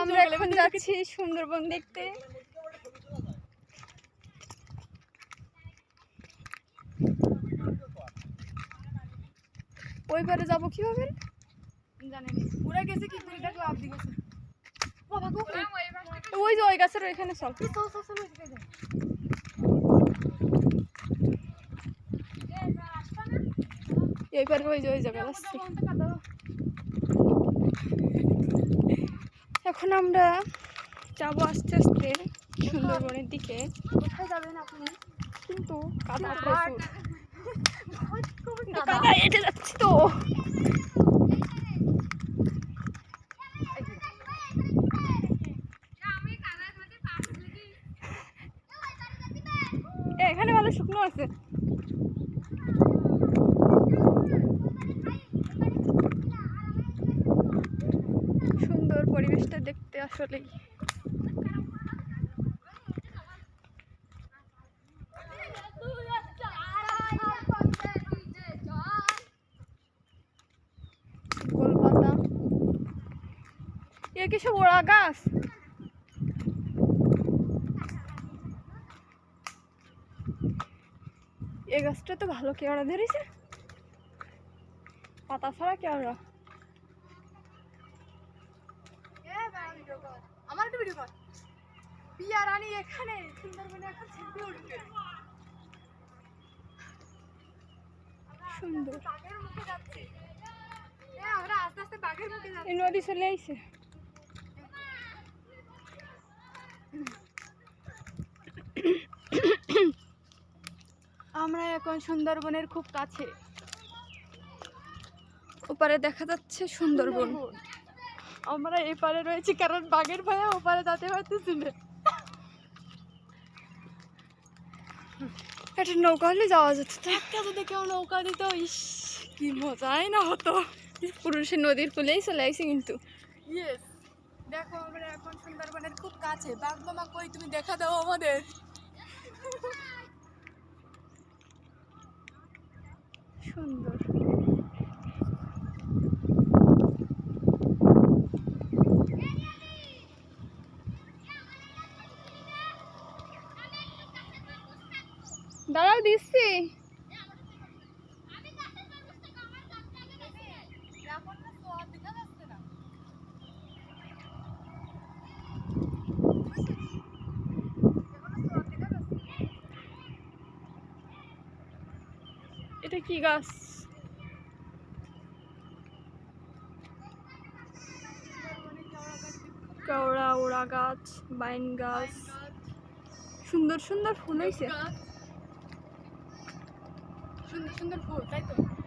আমরা এখন যাচ্ছি সুন্দরবন দেখতে। ওই পারে যাব কীভাবে? পুরা গেছে কি করে? দেখো আপনি গেছে। ওই যে ওই গাছের ওইখানে চল। এই পারে ওই যে ওই জায়গা যাচ্ছি এখন আমরা যাব আস্তে আস্তে সুন্দরবনের দিকে। কোথায় যাবেন আপনি? কিন্তু কাদা ঘাট। প্রচুর। কাদা হেঁটে যাচ্ছি তো। এখানে ভালো শুকনো আছে। সুন্দর পরিবেশটা দেখতে আসলেই। এ কি ওড়া গাছ? এ গাছটা তো ভালো কেওড়া ধরেছে। পাতা ছাড়া কেওড়া? আমার একটা ভিডিও কর। পিয়া রানী এখানে সুন্দরবনে এখন উঠবে। সুন্দর। বাঘের মুখে যাচ্ছে। হ্যাঁ আমরা আস্তে আস্তে বাঘের মুখে যাচ্ছি। নদী চলে আইছে। আমরা এখন সুন্দরবনের খুব কাছে। ওপারে দেখা যাচ্ছে সুন্দরবন। আমরা এই পারে রয়েছি কারণ বাঘের ভয়ে ওপারে যেতে পারতেছি না। একটা নৌকা হলে যাওয়া যেত একটা যদি কেউ নৌকা দিত ইস কি মজাই না হতো। পুরুষে নদীর কুলেই চলে আইছে কিন্তু। ইয়েস দেখো আমরা এখন সুন্দরবনের খুব কাছে। বাঘ মামা কই তুমি দেখা দাও আমাদের। সুন্দর। দাঁড়াও দিচ্ছি। এটা কি গাছ? কেওড়া ওড়া গাছ বাইন গাছ। সুন্দর সুন্দর ফুল হয়েছে সুন্দর সুন্দর ফুল তাই তো?